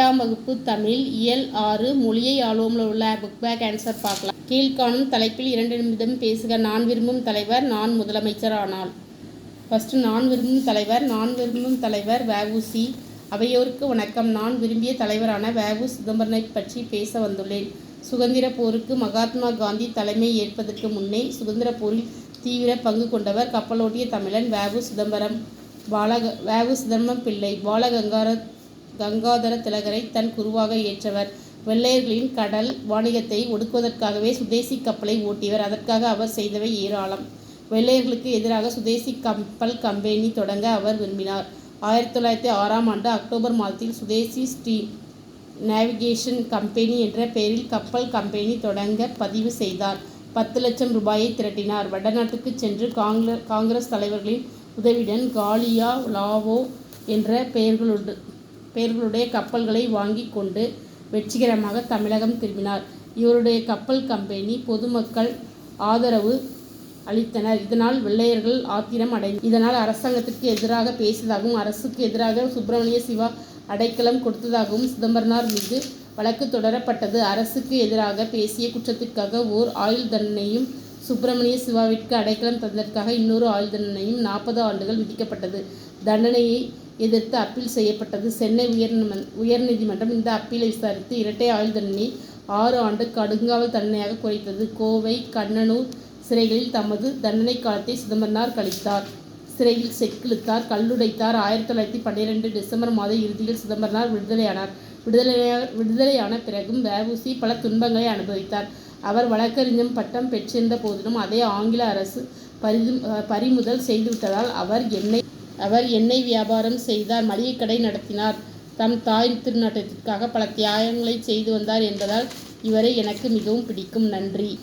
எட்டாம் வகுப்பு தமிழ் இயல் ஆறு மொழியை ஆளுவோம்ல உள்ள புக் பேக் ஆன்சர் பார்க்கலாம். கீழ்காணும் தலைப்பில் இரண்டு நிமிடம் பேசுக. நான் விரும்பும் தலைவர் நான் முதலமைச்சர் ஆனால் ஃபஸ்ட்டு நான் விரும்பும் தலைவர் நான் விரும்பும் தலைவர் வேவுசி அவையோருக்கு வணக்கம். நான் விரும்பிய தலைவரான வேவு சிதம்பரனை பற்றி பேச வந்துள்ளேன். சுதந்திர போருக்கு மகாத்மா காந்தி தலைமை ஏற்பதற்கு முன்னே சுதந்திர போரில் தீவிர பங்கு கொண்டவர் கப்பலோட்டிய தமிழன் வேவு சிதம்பரம். பாலக வேவு சிதம்பரம் பிள்ளை. பாலகங்கார கங்காதர திலகரை தன் குருவாக ஏற்றவர். வெள்ளையர்களின் கடல் வாணிகத்தை ஒடுக்குவதற்காகவே சுதேசி கப்பலை ஓட்டியவர். அதற்காக அவர் செய்தவை ஏராளம். வெள்ளையர்களுக்கு எதிராக சுதேசி கப்பல் கம்பெனி தொடங்க அவர் விரும்பினார். ஆயிரத்தி தொள்ளாயிரத்தி ஆறாம் ஆண்டு அக்டோபர் மாதத்தில் சுதேசி ஸ்டீம் நேவிகேஷன் கம்பெனி என்ற பெயரில் கப்பல் கம்பெனி தொடங்க பதிவு செய்தார். பத்து லட்சம் ரூபாயை திரட்டினார். வடநாட்டுக்கு சென்று காங்கிர காங்கிரஸ் தலைவர்களின் உதவியுடன் காலியா லாவோ என்ற பெயர்களுடன் பெயர்களுடைய கப்பல்களை வாங்கி கொண்டு வெற்றிகரமாக தமிழகம் திரும்பினார். இவருடைய கப்பல் கம்பெனி பொதுமக்கள் ஆதரவு அளித்தனர். இதனால் வெள்ளையர்கள் ஆத்திரம் அடை இதனால் அரசாங்கத்திற்கு எதிராக பேசியதாகவும் அரசுக்கு எதிராக சுப்பிரமணிய சிவா அடைக்கலம் கொடுத்ததாகவும் சிதம்பரனார் மீது வழக்கு தொடரப்பட்டது. அரசுக்கு எதிராக பேசிய குற்றத்திற்காக ஓர் ஆயுள் தண்டனையும் சுப்பிரமணிய சிவாவிற்கு அடைக்கலம் தந்ததற்காக இன்னொரு ஆயுள் தண்டனையும் நாற்பது ஆண்டுகள் விதிக்கப்பட்டது. தண்டனையை எதிர்த்து அப்பீல் செய்யப்பட்டது. சென்னை உயர் உயர்நீதிமன்றம் இந்த அப்பீலை விசாரித்து இரட்டை ஆயுள் தண்டனை ஆறு ஆண்டு கடுங்காவல் தண்டனையாக குறைத்தது. கோவை கண்ணனூர் சிறைகளில் தமது தண்டனை காலத்தை சிதம்பரனார் கழித்தார். சிறையில் செக்கிழுத்தார் கல்லுடைத்தார். ஆயிரத்தி தொள்ளாயிரத்தி பன்னிரெண்டு டிசம்பர் மாத இறுதியில் சிதம்பரனார் விடுதலையானார். விடுதலையா விடுதலையான பிறகும் வஉசி பல துன்பங்களை அனுபவித்தார். அவர் வழக்கறிஞம் பட்டம் பெற்றிருந்த போதிலும் அதே ஆங்கில அரசு பரிது பறிமுதல் செய்துவிட்டதால் அவர் என்னை அவர் எண்ணெய் வியாபாரம் செய்தார் மளிகை கடை நடத்தினார். தம் தாய் திருநாட்டத்திற்காக பல தியாகங்களை செய்து வந்தார் என்பதால் இவரை எனக்கு மிகவும் பிடிக்கும். நன்றி.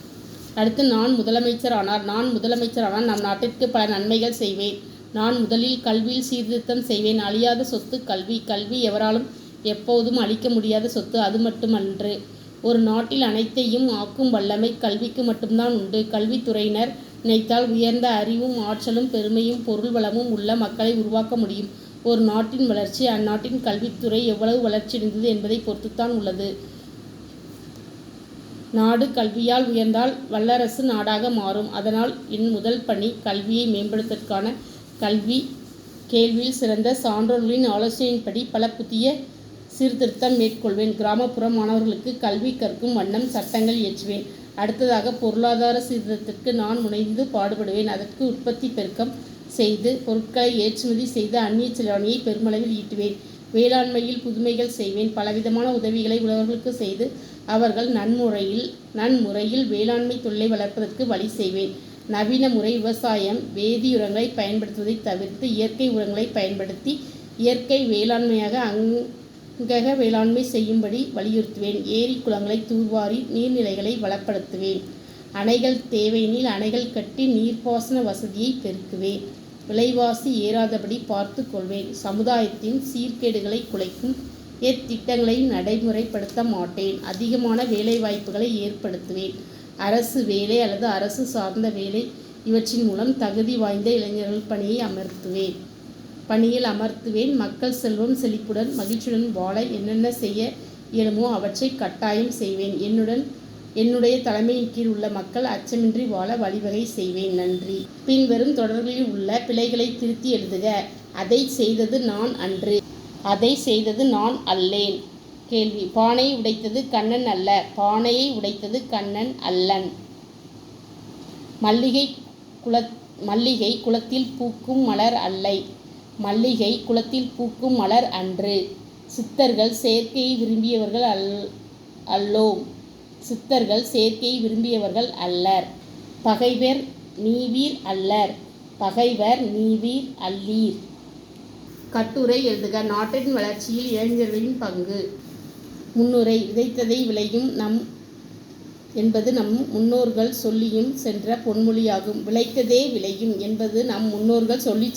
அடுத்து நான் முதலமைச்சர் ஆனார். நான் முதலமைச்சர் ஆனால் நம் நாட்டிற்கு பல நன்மைகள் செய்வேன். நான் முதலில் கல்வியில் சீர்திருத்தம் செய்வேன். அழியாத சொத்து கல்வி. கல்வி எவராலும் எப்போதும் அழிக்க முடியாத சொத்து அது மட்டுமன்று. ஒரு நாட்டில் அனைத்தையும் ஆக்கும் வல்லமை கல்விக்கு மட்டும்தான் உண்டு. கல்வித்துறையினர் நினைத்தால் உயர்ந்த அறிவும் ஆற்றலும் பெருமையும் பொருள் வளமும் உள்ள மக்களை உருவாக்க முடியும். ஒரு நாட்டின் வளர்ச்சி அந்நாட்டின் கல்வித்துறை எவ்வளவு வளர்ச்சியடைந்தது என்பதை பொறுத்துத்தான் உள்ளது. நாடு கல்வியால் உயர்ந்தால் வல்லரசு நாடாக மாறும். அதனால் என் முதல் பணி கல்வியை மேம்படுத்துவதற்கான கல்வி. கேள்வியில் சிறந்த சான்றோர்களின் ஆலோசனையின்படி பல புதிய சீர்திருத்தம் மேற்கொள்வேன். கிராமப்புற மாணவர்களுக்கு கல்வி கற்கும் வண்ணம் சட்டங்கள் இயற்றுவேன். அடுத்ததாக பொருளாதார சீர்திருத்தத்திற்கு நான் முனைந்து பாடுபடுவேன். அதற்கு உற்பத்தி பெருக்கம் செய்து பொருட்களை ஏற்றுமதி செய்து அந்நிய செலாவணியை பெருமளவில் ஈட்டுவேன். வேளாண்மையில் புதுமைகள் செய்வேன். பலவிதமான உதவிகளை உழவர்களுக்கு செய்து அவர்கள் நன்முறையில் நன்முறையில் வேளாண்மை தொழிலை வளர்ப்பதற்கு வழி செய்வேன். நவீன முறை விவசாயம் வேதியுரங்களை பயன்படுத்துவதை தவிர்த்து இயற்கை உரங்களை பயன்படுத்தி இயற்கை வேளாண்மையாக கக வேளாண்மை செய்யும்படி வலியுறுத்துவேன். ஏரி குளங்களை தூர்வாரி நீர்நிலைகளை வளப்படுத்துவேன். அணைகள் தேவையினில் அணைகள் கட்டி நீர்ப்பாசன வசதியை பெருக்குவேன். விலைவாசி ஏறாதபடி பார்த்து கொள்வேன். சமுதாயத்தின் சீர்கேடுகளை குலைக்கும் எத்திட்டங்களை நடைமுறைப்படுத்த மாட்டேன். அதிகமான வேலைவாய்ப்புகளை ஏற்படுத்துவேன். அரசு வேலை அல்லது அரசு சார்ந்த வேலை இவற்றின் மூலம் தகுதி வாய்ந்த இளைஞர்கள் பணியை அமர்த்துவேன். பணியில் அமர்த்துவேன். மக்கள் செல்வம் செழிப்புடன் மகிழ்ச்சியுடன் வாழ என்னென்ன செய்ய இயலுமோ அவற்றை கட்டாயம் செய்வேன். என்னுடன் என்னுடைய தலைமையின் கீழ் உள்ள மக்கள் அச்சமின்றி வாழ வழிவகை செய்வேன். நன்றி. பின்வரும் தொடர்களில் உள்ள பிழைகளை திருத்தி எழுதுக. அதை செய்தது நான் அன்று. அதை செய்தது நான் அல்லேன். கேள்வி. பானையை உடைத்தது கண்ணன் அல்ல. பானையை உடைத்தது கண்ணன் அல்லன். மல்லிகை குல மல்லிகை குளத்தில் பூக்கும் மலர் அல்லை. மல்லிகை குளத்தில் பூக்கும் மலர் அன்று. சித்தர்கள் செயற்கையை விரும்பியவர்கள் அல் அல்லோம் சித்தர்கள் செயற்கையை விரும்பியவர்கள் அல்லர். பகைவர் நீவீர் அல்லர். பகைவர் நீவீர் அல்லீர். கட்டுரை எழுதுக. நாட்டின் வளர்ச்சியில் இளைஞர்களின் பங்கு. முன்னுரை. விதைத்ததை விளையும் நம் என்பது நம் முன்னோர்கள் சொல்லியும் சென்ற பொன்மொழியாகும். விளைத்ததே விளையும் என்பது நம் முன்னோர்கள் சொல்லி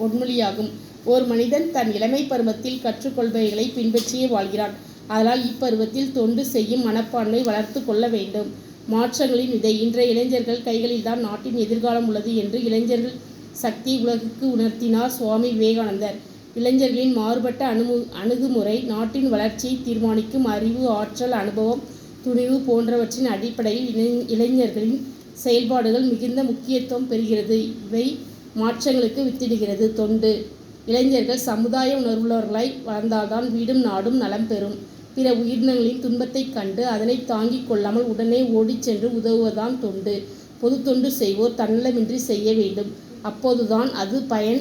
பொன்மொழியாகும். ஒரு மனிதன் தன் இளமை பருவத்தில் கற்றுக்கொள்பவைகளை பின்பற்றியே வாழ்கிறான். அதனால் இப்பருவத்தில் தொண்டு செய்யும் மனப்பான்மை வளர்த்து கொள்ள வேண்டும். மாற்றங்களின் விதை. இன்றைய இளைஞர்கள் கைகளில்தான் நாட்டின் எதிர்காலம் உள்ளது என்று இளைஞர்கள் சக்தி உலகுக்கு உணர்த்தினார் சுவாமி விவேகானந்தர். இளைஞர்களின் மாறுபட்ட அணுமு அணுகுமுறை நாட்டின் வளர்ச்சியை தீர்மானிக்கும் அறிவு ஆற்றல் அனுபவம் துணிவு போன்றவற்றின் அடிப்படையில் இளை இளைஞர்களின் செயல்பாடுகள் மிகுந்த முக்கியத்துவம் பெறுகிறது. இவை மாற்றங்களுக்கு வித்திடுகிறது. தொண்டு. இளைஞர்கள் சமுதாய உணர்வுள்ளவர்களாய் வளர்ந்தால்தான் வீடும் நாடும் நலம் பெறும். பிற உயிரினங்களின் துன்பத்தைக் கண்டு அதனை தாங்கிக் கொள்ளாமல் உடனே ஓடிச் சென்று உதவுவதான் தொண்டு. பொது தொண்டு செய்வோர் தன்னலமின்றி செய்ய வேண்டும். அப்போதுதான் அது பயன்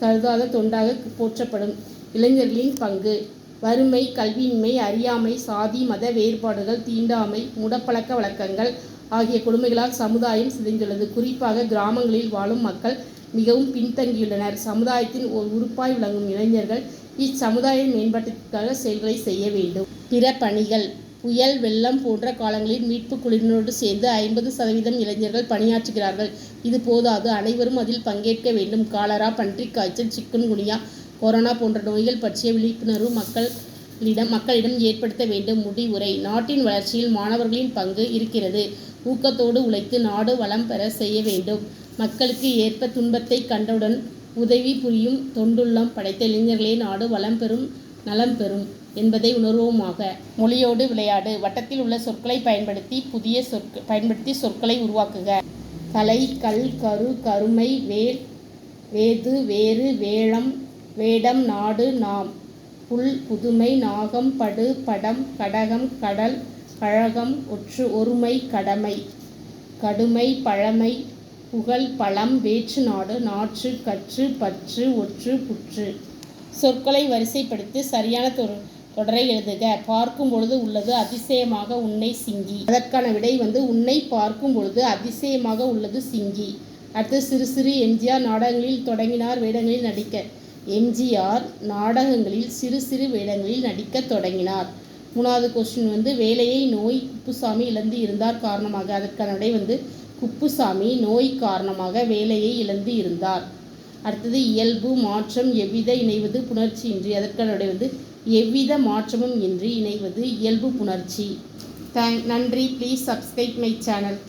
கருதாத தொண்டாக போற்றப்படும். இளைஞர்களின் பங்கு. வறுமை கல்வியின்மை அறியாமை சாதி மத வேறுபாடுகள் தீண்டாமை மூடப்பழக்க வழக்கங்கள் ஆகிய கொடுமைகளால் சமுதாயம் சிதைந்துள்ளது. குறிப்பாக கிராமங்களில் வாழும் மக்கள் மிகவும் பின்தங்கியுள்ளனர். சமுதாயத்தின் ஒரு உறுப்பாய் விளங்கும் இளைஞர்கள் இச்சமுதாய மேம்பாட்டிற்காக செயல்களை செய்ய வேண்டும். பிற பணிகள் புயல் வெள்ளம் போன்ற காலங்களில் மீட்பு குழுவினரோடு சேர்ந்து ஐம்பது சதவீதம் இளைஞர்கள் பணியாற்றுகிறார்கள். இது போதாது. அனைவரும் அதில் பங்கேற்க வேண்டும். காலரா பன்றிக் காய்ச்சல் சிக்குன்குனியா கொரோனா போன்ற நோய்கள் பற்றிய விழிப்புணர்வு மக்களிடம் மக்களிடம் ஏற்படுத்த வேண்டும். முடிவுரை. நாட்டின் வளர்ச்சியில் மாணவர்களின் பங்கு இருக்கிறது. ஊக்கத்தோடு உழைத்து நாடு வளம் பெற செய்ய வேண்டும். மக்களுக்கு ஏற்ப துன்பத்தை கண்டவுடன் உதவி புரியும் தொண்டுள்ளம் படைத்த இளைஞர்களே நாடு வளம் பெறும் நலம் பெறும் என்பதை உணர்வோமாக. மொழியோடு விளையாடு. வட்டத்தில் உள்ள சொற்களை பயன்படுத்தி புதிய சொற்க பயன்படுத்தி சொற்களை உருவாக்குக. கலை கல் கரு கருமை வேல் வேது வேறு வேளம் வேடம் நாடு நாம். புல் புதுமை நாகம் படு படம் கடகம் கடல் கழகம் ஒற்று ஒருமை கடமை. கடுமை பழமை புகழ் பழம் வேற்று நாடு நாற்று கற்று பற்று ஒற்று புற்று. சொற்களை வரிசைப்படுத்தி சரியான தொ- தொடரை எழுதுக. பார்க்கும் பொழுது உள்ளது அதிசயமாக உன்னை சிங்கி. அதற்கான விடை வந்து உன்னை பார்க்கும் பொழுது அதிசயமாக உள்ளது சிங்கி. அடுத்து சிறு சிறு எம்ஜிஆர் நாடகங்களில் தொடங்கினார் வேடங்களில் நடிக்க. எம்ஜிஆர் நாடகங்களில் சிறு சிறு வேடங்களில் நடிக்க தொடங்கினார். மூணாவது கொஸ்டின் வந்து வேலையை நோய் குப்புசாமி இழந்து இருந்தார் காரணமாக அதற்கான விடை வந்து குப்புசாமி நோய் காரணமாக வேலையை இழந்து இருந்தார். அடுத்தது இயல்பு மாற்றம் எவ்வித இணைவது புணர்ச்சியின்றி அதற்கான விடை வந்து எவ்வித மாற்றமும் இன்றி இணைவது இயல்பு புணர்ச்சி. தேங்க் நன்றி. Please subscribe my channel